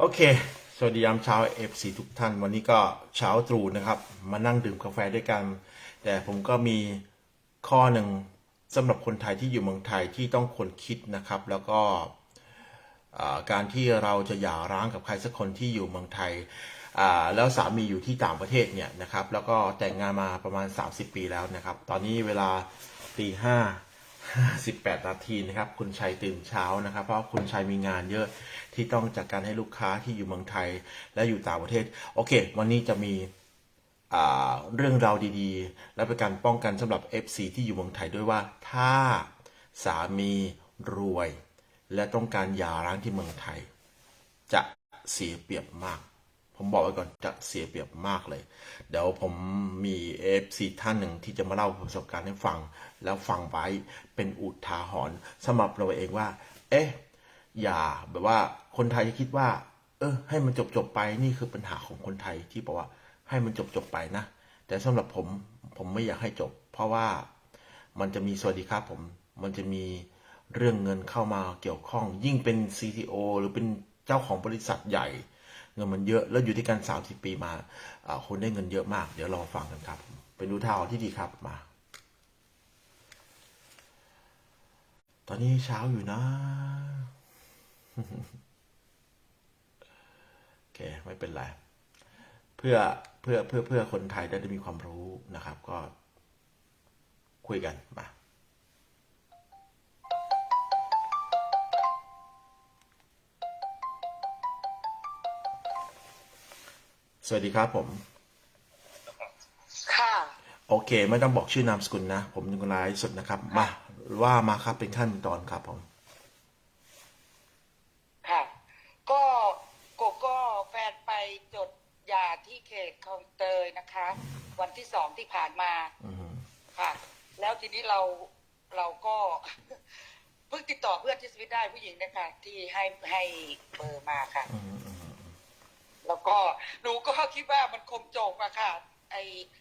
โอเค สวัสดียามเช้าเอฟซีทุกท่าน วันนี้ก็เช้าตรู่นะครับ มานั่งดื่มกาแฟด้วยกัน แต่ผมก็มีข้อหนึ่งสำหรับคนไทยที่อยู่เมืองไทยที่ต้องควรคิดนะครับ แล้วก็การที่เราจะหย่าร้างกับใครสักคนที่อยู่เมืองไทย แล้วสามีอยู่ที่ต่างประเทศเนี่ยนะครับ แล้วก็แต่งงานมาประมาณ 30 ปีแล้วนะครับ ตอนนี้เวลาตีห้า 18 นาทีนะครับ คุณชัยตื่นเช้านะครับ เพราะคุณชัยมีงานเยอะที่ต้องจัดการให้ลูกค้าที่อยู่เมืองไทยและอยู่ต่างประเทศ โอเค วันนี้จะมีเรื่องราวดีๆ และเป็นการป้องกันสำหรับ FC ที่อยู่เมืองไทยด้วยว่า ถ้าสามีรวย และต้องการหย่าร้างที่เมืองไทย จะเสียเปรียบมาก ผมบอกไว้ก่อนจะเสียเปรียบมากเลย เดี๋ยวผมมีเอฟซีท่านหนึ่งที่จะมาเล่าประสบการณ์ให้ฟัง แล้วฟังไว้เป็นอุทาหรณ์สำหรับเราเองว่า เอ๊ะ อย่าแบบว่าคนไทยจะคิดว่า เออ ให้มันจบจบไปนี่คือปัญหาของคนไทยที่บอกว่าให้มันจบจบไปนะ แต่สำหรับผมผมไม่อยากให้จบ เพราะว่ามันจะมีสวัสดีครับผม มันจะมีเรื่องเงินเข้ามาเกี่ยวข้อง ยิ่งเป็น CTO หรือเป็นเจ้าของบริษัทใหญ่ เงินมันเยอะแล้วอยู่ที่กันสามสิบปีมาคนได้เงินเยอะมาก เดี๋ยวรองฟังกันครับ เป็นดูท่าที่ดีครับมา ตอนนี้เช้าอยู่นะโอเคไม่เป็นไรเพื่อเพื่อเพื่อเพื่อคนไทยได้มีความรู้นะครับ ก็คุยกันมา สวัสดีครับผม ค่ะ โอเค ไม่ต้องบอกชื่อนามสกุลนะ ผมยังไลฟ์สดนะครับ มา ว่ามาครับเป็นขั้นตอนครับผม ค่ะ ก็โกโก้แฟนไปจดยาที่เขตคลองเตยนะคะ วันที่สองที่ผ่านมาอืมค่ะ แล้วทีนี้เราเราก็ เพิ่งติดต่อเพื่อนที่สวิตได้ผู้หญิงนะคะ ที่ให้ให้เบอร์มาค่ะ อืมอืม แล้วก็หนูก็คิดว่ามันคงจบอะค่ะ ไอ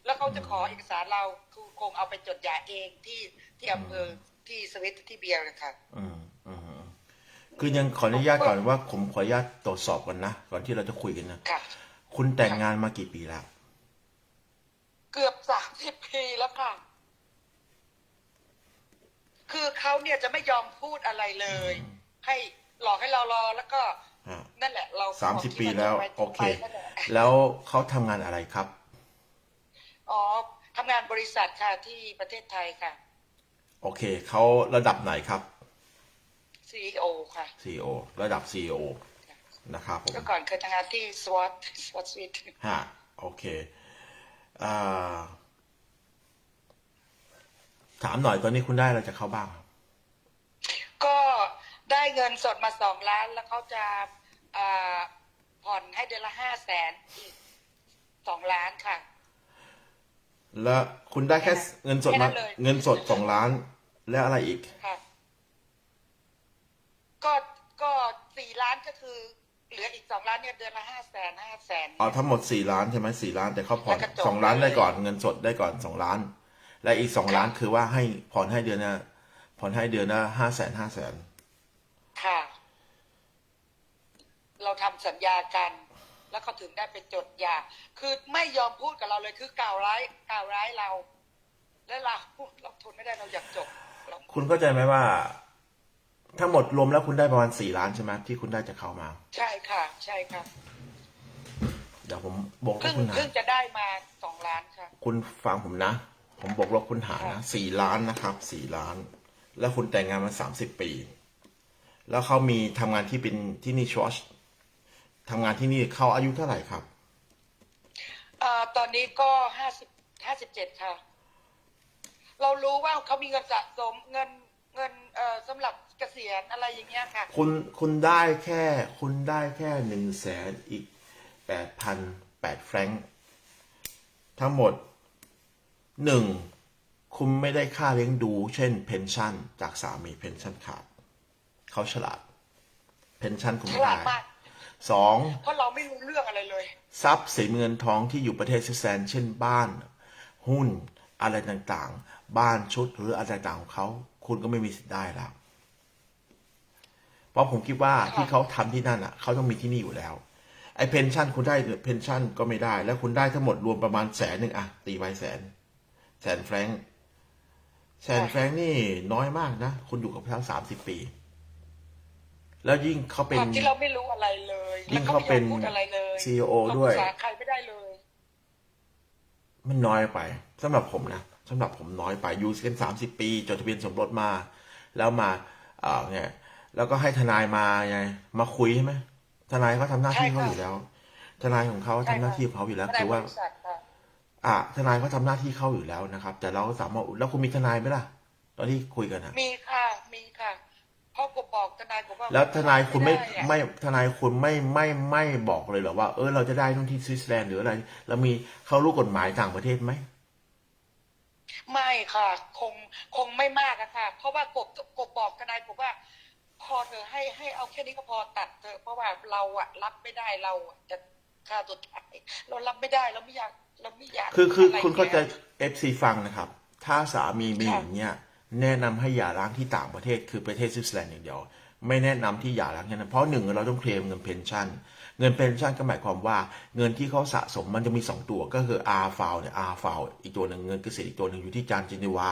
แล้วเขาจะขอเอกสารเราคือคงเอาไปจดยาเองที่ที่อำเภอที่สวิตที่เบียร์เลยค่ะอืมอืมคือยังขออนุญาตก่อนว่าผมขออนุญาตตรวจสอบก่อนนะก่อนที่เราจะคุยกันนะค่ะคุณแต่งงานมากี่ปีแล้ว เกือบสามสิบปีแล้วค่ะ คือเขาเนี่ยจะไม่ยอมพูดอะไรเลย ให้หลอกให้เรารอแล้วก็ฮะ นั่นแหละเราสามสิบปีแล้วไปโอเคนั่นแหละแล้วเขาทำงานอะไรครับ อ๋อทำงานบริษัทค่ะที่ประเทศไทยค่ะ โอเค เขาระดับไหนครับ CEO ค่ะ CEO ระดับ CEO นะครับผมเมื่อก่อนเคยทำงานที่ SWOT SWOT Suite ฮะโอเคอ่าถามหน่อยตอนนี้คุณได้อะไรจากเขาบ้างก็ ได้เงินสดมาสองล้านแล้วเขาจะอ่าผ่อนให้เดือนละห้าแสนอีกสองล้านค่ะ แล้วคุณได้แค่เงินสดแค่นั้มานเลย เงินสดสองล้าน แล้วอะไรอีก ค่ะ ก็ก็สี่ล้านก็คือ เหลืออีกสองล้านเนี่ยเดือนละห้าแสนห้าแสนเอาทั้งหมดสี่ล้านใช่ไหมสี่ล้านแต่เขาผ่อนแล้วก็จบ สองล้านเลยได้ก่อนเงินสดได้ก่อนสองล้าน และอีกสองล้านคือว่าให้ผ่อนให้เดือนละผ่อนให้เดือนละห้าแสนห้าแสน ค่ะ เราทำ สัญญากัน แล้วเขาถึงได้ไปจดยา คือไม่ยอมพูดกับเราเลยคือกล่าวร้ายกล่าวร้ายเรา และเราเราทนไม่ได้เราอยากจบเราคุณเข้าใจไหมว่า ทั้งหมดรวมแล้วคุณได้ประมาณสี่ล้านใช่ไหมที่คุณได้จากเขามา ใช่ค่ะ ใช่ค่ะเดี๋ยวผมบอกลเพิ่บงคุณหาเพิ่งจะได้มาสองล้านค่ะ คุณฟังผมนะ ผมบอกลบคุณหารนะสี่ล้านนะครับสี่ล้าน แล้วคุณแต่งงานมาสามสิบปี แล้วเขามีทำงานที่เป็นที่นี่ชอช ทำงานที่นี่เขาอายุเท่าไหร่ครับเอ่อตอนนี้ก็ห้าสิบห้าสิบเจ็ดค่ะ เรารู้ว่าเขามีเงินสะสมเงินเงินเอ่อสำหรับเกษียณอะไรอย่างเงี้ยค่ะ คุณคุณได้แค่คุณได้แค่หนึ่งแสนอีกแปดพันแปดแฟรงค์ทั้งหมดหนึ่งคุณไม่ได้ค่าเลี้ยงดู เช่นเพนชั่น จากสามีเพนชั่นขาดเขาฉลาดเพนชั่นคุณฉไม่ลาได้ดมาก สองเพราะเราไม่รู้เรื่องอะไรเลย ทรัพย์สินเงินทองที่อยู่ประเทศสวิตเซอร์แลนด์เช่นบ้าน หุ้นอะไรต่างๆ บ้านชุดหรืออะไรต่างๆของเขาคุณก็ไม่มีสิทธิ์ได้แล้ว เพราะผมคิดว่าค่ะที่เขาทำที่นั่นอะเขาต้องมีที่นี่อยู่แล้วไอ้เพนชั่นคุณได้เพนชั่นก็ไม่ได้ แล้วคุณได้ทั้งหมดรวมประมาณแสนหนึ่งอะตีไปแสน แสนแฟรงค์แสนแฟรงค์นี่น้อยมากนะ คุณอยู่กับเขาสามสิบปี แล้วยิ่งเขาเป็นความที่เราไม่รู้อะไรเลยยิ่งแล้วเขาเป็นไม่ยอมพูดอะไรเลย CEO เราด้วยปรึกษาใครไม่ได้เลย มันน้อยไปสำหรับผมนะสำหรับผมน้อยไปอยู่กันสามสิบปีจดทะเบียนสมรสมา แล้วมาเอ่อเนี่ยแล้วก็ให้ทนายมาไงมาคุยใช่ไหมทนายเขาทำหน้าที่เขาใช่ค่ะอยู่แล้ว ทนายของเขาทำหน้าที่ของเขาอยู่แล้วทนายคือว่าบริษัทค่ะอะทนายเขาทำหน้าที่เขาอยู่แล้วนะครับ แต่เราก็สามารถแล้วคุณมีทนายไหมล่ะ ตอนที่คุยกันนะมีค่ะมีค่ะ พ่อกบบอกทนายผมว่าแล้วทนายคุณไม่ด้อะไม่ทนายคุณไม่ไม่ไม่บอกเลยเหรอว่าเออเราจะได้นู่นที่สวิตเซอร์แลนด์หรืออะไรเรามีเขารู้กฎหมายต่างประเทศไหมไม่ค่ะ คงคงไม่มากอะค่ะเพราะว่ากบกบบอกทนายผมว่า พอเธอะให้ให้เอาแค่นี้ก็พอตัดเถอะเพราะว่าเราอะรับไม่ได้เราอะจะฆ่าตัวตายเรารับไม่ได้เราไม่อยากเราไม่อยากคือคืออะไรคุณเข้าใจแล้วเอฟซีฟังนะครับ ถ้าสามีมีค่ะอย่างเงี้ย แนะนำให้หย่าร้างที่ต่างประเทศคือประเทศสวิตเซอร์แลนด์อย่างเดียว ไม่แนะนำที่หย่าร้างแค่นั้นเพราะหนึ่งเราต้องเคลมเงินเพนชั่น เงินเพนชั่นก็หมายความว่าเงินที่เขาสะสมมันจะมีสองตัวก็คือ R f i l เนี่ย R f i l อีกตัวหนึ่งเงินเกษตรอีกตัวหนึ่งอยู่ที่จานจินีวา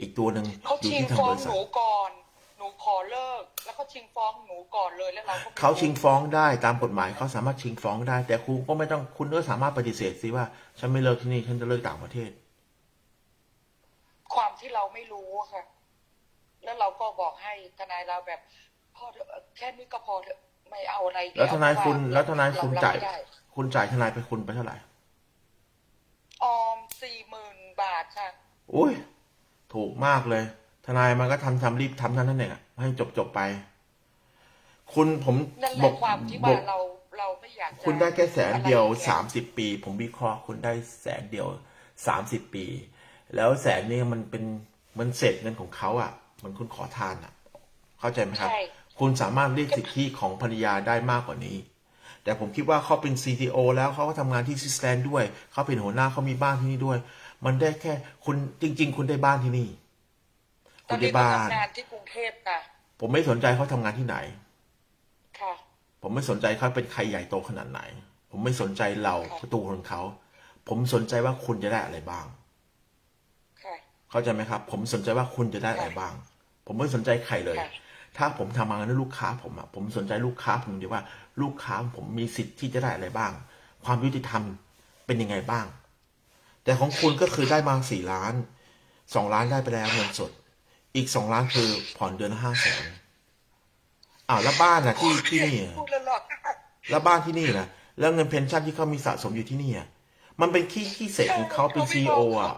อีกตัวหนึ่งเขาอยู่ชิงที่ทางฟ้อบงริหษัทนูก่อนหนูขอเลิกแล้วเขาชิงฟ้องหนูก่อนเลยแล้วเราก็ไม่เขารู้ชิงฟ้องได้ตามกฎหมายเขาสามารถชิงฟ้องได้ แต่คุณก็ไม่ต้องคุณก็สามารถปฏิเสธสิว่า ฉันไม่เลิกที่นี่ฉันจะเลิกต่างประเทศความ ที่เราไม่รู้อะค่ะ แล้วเราก็บอกให้ทนายเราแบบพอเถอะแค่นี้ก็พอเถอะไม่เอาอะไรแล้วทนายคุณเพระแล้วทนายคุณเรรับจ่ายไม่ได้คุณจ่ายทนายไปคุณไปเท่าไหร่ออมสี่หมื่นบาทค่ะอุ้ยถูกมากเลย ทนายมันก็ทำทำรีบทำเท่านั้นเองอะให้จบจบไป คุณผมนั่นแหบละอกความที่บว่าอกเราเราไม่อยากจะคุณได้แค่แสนเดียวอะไรองงี้สามสิบปี ผมวิเคราะห์คุณได้แสนเดียวสามสิบปี แล้วแสนนี้มันเป็นมันเศษเงินของเขาอะเหมันคุณขอทานอะ เข้าใจไหมครับใช่คุณสามารถเรียกสิทธิของภรรยาได้มากกว่านี้ แต่ผมคิดว่าเขาเป็น CTO แล้วเขาก็ทำงานที่สวิตเซอร์แลนด์ด้วย เขาเป็นหัวหน้าเขามีบ้านที่นี่ด้วย มันได้แค่คุณจริง ๆ คุณได้บ้านที่นี่ตคุอนณได้นี้ก็บ้านทำงานที่กรุงเทพค่ะ ผมไม่สนใจเขาทำงานที่ไหน ค่ะ ผมไม่สนใจเขาเป็นใครใหญ่โตขนาดไหน ผมไม่สนใจเราค่ะตัวของเขา ผมสนใจว่าคุณจะได้อะไรบ้างค่ะ เข้าใจไหมครับ ผมสนใจว่าคุณจะได้อะไรบ้าง ผมไม่สนใจใครเลยค่ะถ้าผมทำงานให้ลูกค้าผมอะผมสนใจลูกค้าผมเดียวว่าลูกค้าผมมีสิทธิ์ที่จะได้อะไรบ้าง ความยุติธรรมเป็นยังไงบ้าง แต่ของคุณก็คือได้มาสี่ล้านสองล้านได้ไปแล้วเงินสด อีกสองล้านคือผ่อนเดือนละห้าแสนอ้าวแล้วบ้านอะที่ที่นี่อะพูดแล้วหลอกแล้วบ้านที่นี่นะแล้วเงินเพนชั่นที่เขามีสะสมอยู่ที่นี่อะมันเป็นขี้ขี้เศษของเขาเป็นซีออะ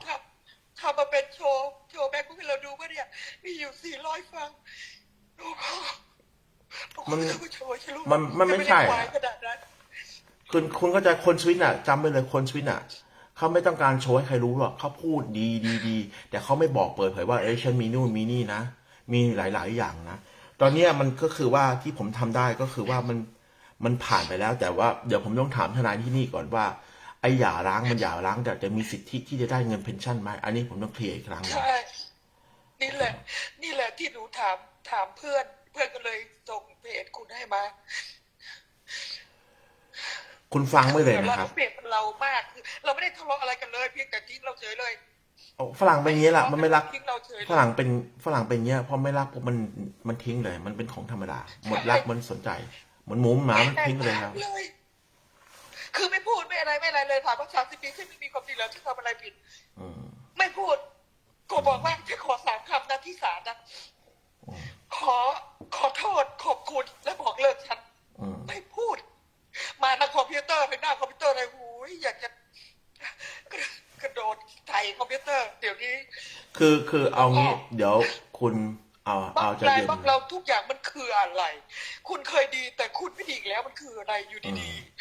ทำมาเป็นโชว์โชว์แบ็คให้เราดูว่าเนี่ย มีอยู่สี่ร้อยฟังดูเขามันดูโชว์ให้ฉัรู้มันมันไม่ใช่ด้อะควายขนาดนั้นคุณคุณก็จะคนสวิตอะจำไว้เลยคนสวิตอะเขาไม่ต้องการโชว์ให้ใครรู้หรอกเขาพูดดีดีดีแต่เขาไม่บอกเปิดเผยว่าเอ้ยฉันมีนู่นมีนี่นะมีหลาย ๆ อย่างนะตอนเนี้ยมันก็คือว่าที่ผมทำได้ก็คือว่ามันมันผ่านไปแล้ว แต่ว่าเดี๋ยวผมต้องถามทนายที่นี่ก่อนว่าไอ้หย่าร้างมันหย่าร้างแต่จะมีสิทธิที่จะได้เงินเพนชั่นไหมอันนี้ผมต้องเคลียร์อีกครั้งนะใช่นี่แหละ นี่แหละที่หนูถามถามเพื่อน เพื่อนก็เลยส่งเพจคุณให้มา คุณฟังไม่เลยนะคเรารับเปรียบเรามากคือเราไม่ได้ทะเลาะอะไรกันเลย เพียงแต่ทิ้งเราเฉยเลยเอาฝรั่งเป็นอย่างนี้แหละมันไม่รักทิ้งเราเฉยเลยฝรั่งเป็นฝรั่งเป็นอย่างเงี้ยพอไม่รักปุ๊บมันมันทิ้งเลย มันเป็นของธรรมดา หมดรักมันสนใจเหมือนหมูหมามันทิ้งไปเลยครับเลยคือไม่พูดไเลยถามว่าสามสิบปีฉันไม่มีความจริงแล้วฉันทำอะไรผิดอืมไม่พูดก็บอกว่าแค่ขอสามคำนะที่ศาลนะอืมขอขอโทษขอบคุณและบอกเลิกฉันอืมไม่พูด มาหน้าคอมพิวเตอร์ไปหน้าคอมพิวเตอร์เลยโอ้ยอยากจะกระโดดไถคอมพิวเตอร์ เดี๋ยวนี้ คือคือเอางี้ เดี๋ยวคุณเอาบาเอางจะรายเย็นบางเราทุกอย่างมันคืออะไร คุณเคยดีแต่คุณไม่ดีอีกแล้วมันคืออะไรอยู่ดีๆ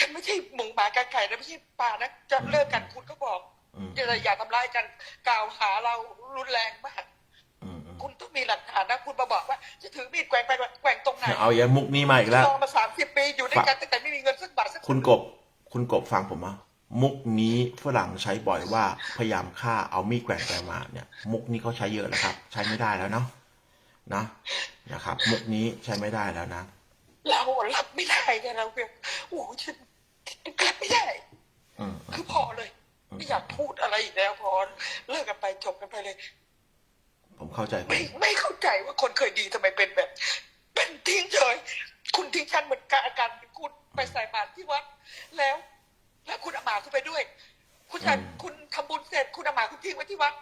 ฉันไม่ใช่หมูหมากาไก่นะไม่ใช่ปลานะจะเลิกกันคุณก็บอกอืมอย่าอย่าทำร้ายกันกล่าวหาเรารุนแรงมากอืมอืมคุณต้องมีหลักฐานนะคุณมาบอกว่า จะถือมีดแกว่งไปแกว่งตรงไหนเอาอย่ามุกนี้มาอีกแล้วรอมาสามสิบปีอยู่ด้วยกันตั้งแต่ไม่มีเงินสักบาทสักคุณกบ คุณกบฟังผมอะมุกนี้ฝรั่งใช้บ่อยว่าพยายามฆ่าเอามีดแกว่งไปมาเนี่ย มุกนี้เขาใช้เยอะแล้วครับ ใช้ไม่ได้แล้วเนาะนะนะครับ มุกนี้ใช้ไม่ได้แล้วนะเรารับไม่ได้ไงเราแบบโอ้โหฉันรับไม่ได้อืมอืคืมอพอเลย ไม่อยากพูดอะไรอีกแล้วพอเลิกกันไปจบกันไปเลย ผมเข้าใจคุไม่ณไม่เข้าใจว่าคนเคยดีทำไมเป็นแบบ เป็นทิ้งเฉยคุณทิ้งฉันเหมือนกันอาการคุณไปใส่บาตรที่วัดแล้ว แล้วคุณเอาหมาคุณไปด้วย คุณจะคุณทำบุญเสร็จคุณเอาหมาคุณทิ้งไว้ที่วัด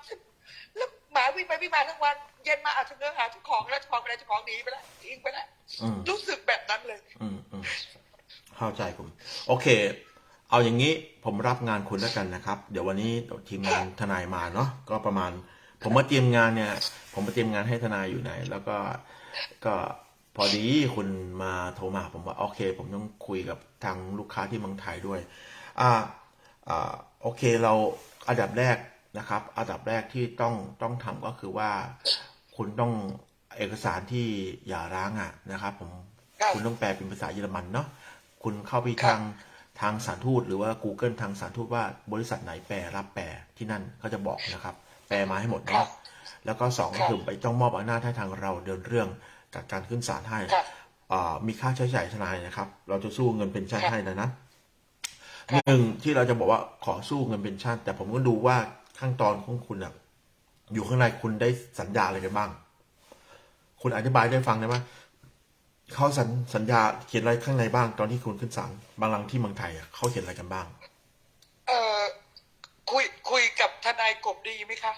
แล้วหมาวิ่งไปวิ่งมาทั้งวัน เย็นมาเอาเนื้อหาเจ้าของแล้วเจ้าของไปแล้วเจ้าของหนีไปแล้วทิ้งไปแล้วอืมรู้สึกแบบนั้นเลยอืมอืม เข้าใจผม โอเค เอาอย่างนี้ผมรับงานคุณแล้วกันนะครับ เดี๋ยววันนี้ทีมงานทนายมาเนาะก็ประมาณ ผมมาเตรียมงานเนี่ย ผมมาเตรียมงานให้ทนายอยู่ไหน แล้วก็ก็พอดีคุณมาโทรมาผมว่าโอเค ผมต้องคุยกับทางลูกค้าที่เมืองไทยด้วย อ่าอ่าโอเคเราอันดับแรกนะครับ อันดับแรกที่ต้องต้องทำก็คือว่า คุณต้องเอกสารที่หย่าร้างอะนะครับ ผมครับคุณต้องแปลเป็นภาษาเยอรมันเนาะ คุณเข้าไปครับทางทางสถารทูตหรือว่า Google ทางสถารทูตว่าบริษัทไหนแปลรับแปลที่นั่นเขาจะบอกนะครับ แปลมาให้หมดครัเนาะบแล้วก็สองครับคือไปต้องมอบอำนาจให้ทางเราเดินเรื่องจัดการขึ้นศาลให้ครับอ่ามีค่าใช้จ่ายทนายนะครับ เราจะสู้เงินเป็นชั่นครับให้นะนะครับหนึ่งที่เราจะบอกว่าขอสู้เงินเป็นชั่นแต่ผมก็ดูว่าขั้นตอนของคุณอะอยู่ข้างในคุณได้สัญญาอะไรกันบ้าง คุณอธิบายได้ฟังได้ไหม เขาสัญสัญญาเขียนอะไรข้างในบ้าง ตอนที่คุณขึ้นศาลบางหลังที่เมืองไทยอะเขาเขียนอะไรกันบ้าง เอ่อคุยคุยกับทนายกบดีไหมคะ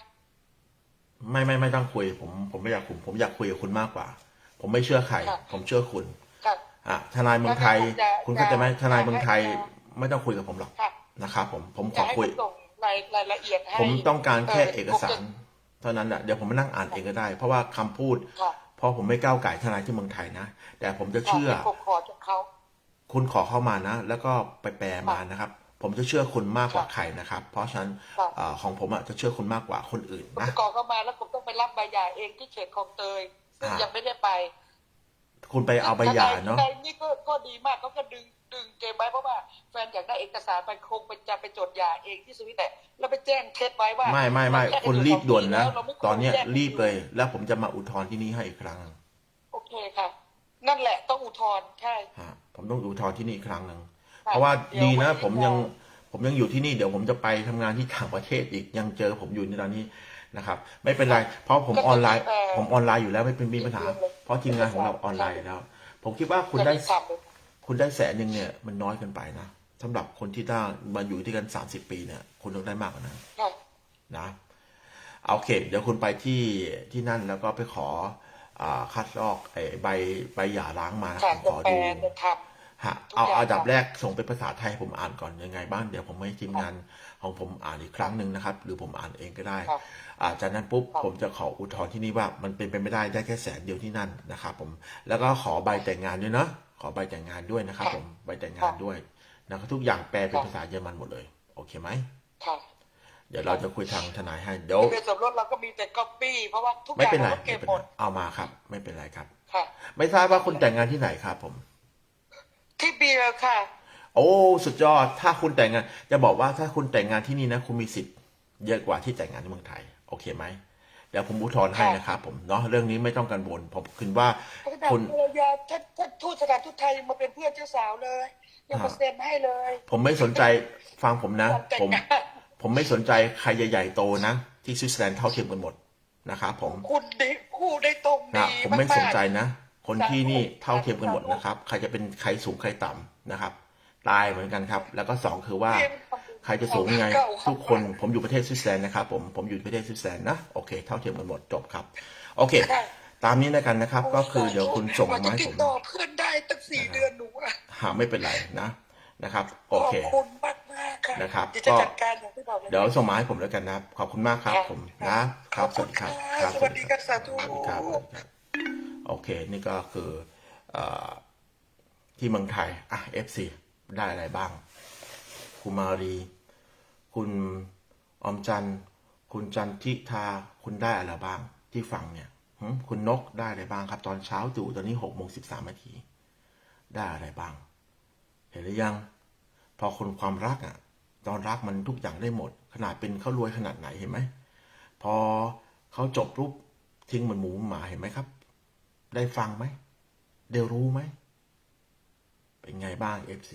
ไม่ไม่ไม่ต้องคุย ผมผมไม่อยากคุยผมอยากคุยกับคุณมากกว่า ผมไม่เชื่อใครครับผมเชื่อคุณครับอะทนายเมืองไทย แล้วก็ผมจะคุณเข้าใจไหมจะทนายเมืองไทย จะ ไม่ต้องคุยกับผมหรอกค่ะนะครับผมผมขจะอให้คุย คุณส่งรายรายละเอียดให้ผมต้องการแค่เอกสารผมจะเท่านั้นแหละเดี๋ยวผมมานั่งอ่านเองก็ได้ เพราะว่าคำพูด ค่ะ เพราะผมไม่ก้าวไก่ทนายที่เมืองไทยนะ แต่ผมจะเชื่อผมขอจากเขาคุณขอเข้ามานะ แล้วก็ไปแปลมานะครับ ผมจะเชื่อคุณมากกว่าครับใครนะครับ เพราะฉะนั้นครับอ่าของผมอะจะเชื่อคุณมากกว่าคนอื่นผมนะจะกรอกเข้ามาแล้วผมต้องไปรับใบหย่าเองที่เขตคลองเตยซึ่งอ่ายัยังไม่ได้ไป คุณไปเอาใบหย่าเนาะทยนี่ก็ก็ดีมากเขาก็ดึงดึงเกมไว้เพราะว่าแฟนอยากได้เอกสารไปคงไปจะไปจดหย่าเองที่สวิตแต่แล้วไปแจ้งเท็จไว้ว่าไม่ไม่ไม่เราแยกกันคุณอยู่รีบด่วนนะสงปีแล้วเราไม่ควรตอนเนี้ยแยกกันรีบอยู่เลย แล้วผมจะมาอุทธรณ์ที่นี่ให้อีกครั้งโอเคค่ะ นั่นแหละต้องอุทธรณ์ใช่ฮะผมต้องอุทธรณ์ที่นี่อีกครั้งหนึ่งค่ะเพราะว่าเดี๋ยวดีนะวันนี้ผมยังเราผมยังอยู่ที่นี่เดี๋ยวผมจะไปทำงานที่ต่างประเทศอีกยังเจอผมอยู่ในตอนนี้ นะครับ ไม่เป็นไร เพราะผมออนไลน์ ผมออนไลน์อยู่แล้วไม่เป็นมีปัญหา เพราะทีมงานของเราออนไลน์อยู่แล้ว ผมคิดว่าคุณได้จะทำเลยคุณได้แสนหนึ่งเนี่ย มันน้อยเกินไปนะสำหรับคนที่ได้มาอยู่ที่กันสามสิบปีเนี่ยคุณต้องได้มากกว่านั้นค่ะนะเอาโอเค เดี๋ยวคุณไปที่ที่นั่นแล้วก็ไปขออ่าคัดลอกไอ้ใบใบหย่าร้างมาค่ะผมขจะอแปลดูจะท ฮะทุกเอาอย่างเอาอันดับค่ะแรกส่งเป็นภาษาไทยผมอ่านก่อนยังไงบ้างเดี๋ยวผมให้ทีมงานของผมอ่านอีกครั้งหนึ่งนะครับ หรือผมอ่านเองก็ได้ครับอ่าจากนั้นปุ๊บครับผมจะขออุทธรณ์ที่นี่ว่ามันเป็นไปไม่ได้ได้แค่แสนเดียวที่นั่นนะครับผมแล้วก็ขอใบแต่งงานด้วยนะขอใบแต่งงานด้วยนะครับ ผมใบแต่งงานด้วยนะครับทุกอย่างแปลเป็นภาษาเยอรมันหมดเลย โอเคไหมำค่ะเดี๋ยวเราจะคุยทางทนายให้เดี๋ยวทะเบียนสมรสเราก็มีแต่ก๊อปปี้เพราะว่าทุกอไม่ย่างเป็นไรเราก็ไม่เก็บเป็นหมไรดเอามาครับ ไม่เป็นไรครับ ค่ะ ไม่ทราบว่าคุณแต่งงานที่ไหนครับผม ที่เบียร์ค่ะ โอ้ สุดยอด ถ้าคุณแต่งงาน จะบอกว่าถ้าคุณแต่งงานที่นี่นะ คุณมีสิทธิ์เยอะกว่าที่แต่งงานที่เมืองไทย โอเคไหม เดี๋ยวผมอุทธรณ์ให้นะครับผม เนาะเรื่องนี้ไม่ต้องกังวลผมคิดว่าขนาดคุณภรรยาท่านท่านทูตสถานทูตไทยยังมาเป็นเพื่อนเจ้าสาวเลยยังมาอ่าเซ็นให้เลย ผมไม่สนใจ ฟังผมนะวันแต่งผมงานผมไม่สนใจใครใหญ่ๆโตนะ ที่สวิตเซอร์แลนด์เท่าเทียมกันหมดนะครับผม คุณดีคู่ได้ตรงนะดีผมไม่ากๆสนใจนะ คนที่นี่เท่าเทียมกันหมดนะครับ ใครจะเป็นใครสูงใครต่ำนะครับ ตายเหมือนกันครับ แล้วก็สองคือว่า ใครจะสูงยังไง ทุกคนผมอยู่ประเทศสวิตเซอร์แลนด์นะครับ ผมผมอยู่ประเทศสวิตเซอร์แลนด์นะโอเคเท่าเทียมกันหมดจบครับ โอเคค่ะตามนี้แล้วกันนะครับ ก็คือเดี๋ยวคุณส่งกว่ามาจะให้ติผดมต่อเพื่อนได้ตั้งสี่เดือนหนูอะหาไม่เป็นไรนะนะครับ โอขอบเคคุณมากมากๆค่ะนะครับเดี๋ยวจะก็จัดการอย่างที่บอกเลยเดี๋ยวส่งมาให้ผมแล้วกันนะครับ ขอบคุณมากครับผมนะครับ สวัสดีครับครับสวัสดีครับสาธุสวัสดีครับสวัสดีครับ โอเค นี่ก็คืออที่เมืองไทย อะ FC ได้อะไรบ้าง คุณมารี คุณอมจันทร์คุณจันทิทา คุณได้อะไรบ้างที่ฟังเนี่ยคุณนกได้อะไรบ้างครับ ตอนเช้าตู่ตอนนี้หกโมงสิบสามนาทีได้อะไรบ้าง เห็นหรือยัง พอคนความรักอะ ตอนรักมันทุกอย่างได้หมด ขนาดเป็นเขารวยขนาดไหนเห็นไหม พอเขาจบปุ๊บทิ้งมือนหมูหมาเห็นไหมครับ ได้ฟังไหมได้รู้ไหม เป็นไงบ้าง FC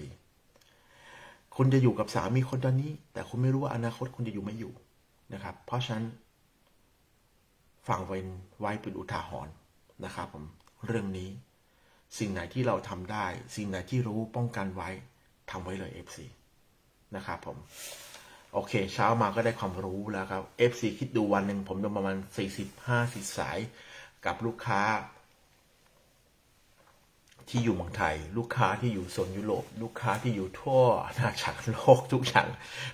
คุณจะอยู่กับสามีคนตอนนี้ แต่คุณไม่รู้ว่าอนาคตคุณจะอยู่ไม่อยู่นะครับ เพราะฉะนั้นฟังไว้ไว้เป็นอุทาหรณ์นะครับผมเรื่องนี้ สิ่งไหนที่เราทำได้ สิ่งไหนที่รู้ป้องกันไว้ทำไว้เลย FC นะครับผม โอเค เช้ามาก็ได้ความรู้แล้วครับ FC คิดดูวันหนึ่งผมโดนประมาณ40 50สายกับลูกค้า ที่อยู่เมืองไทย ลูกค้าที่อยู่โซนยุโรปลูกค้าที่อยู่ทั่วอาณาจักโลกทุกอย่าง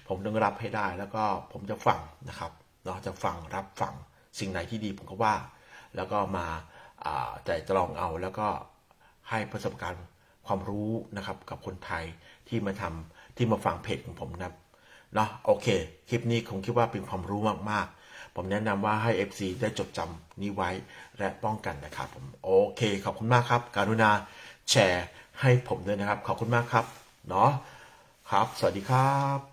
ผมต้องรับให้ได้ แล้วก็ผมจะฟังนะครับเนาะจะฟังรับฟังสิ่งไหนที่ดีผมก็ว่า แล้วก็มาอ่าใจตรองเอาแล้วก็ให้ประสบการณ์ความรู้นะครับกับคนไทยที่มาทำที่มาฟังเพจของผมนะเนาะโอเค คลิปนี้ผมคิดว่าเป็นความรู้มากๆ ผมแนะนำว่าให้ FC ได้จดจำนี้ไว้และป้องกันนะครับผมโอเคขอบคุณมากครับ การุณาแชร์ให้ผมด้วยนะครับ ขอบคุณมากครับเนาะครับ สวัสดีครับ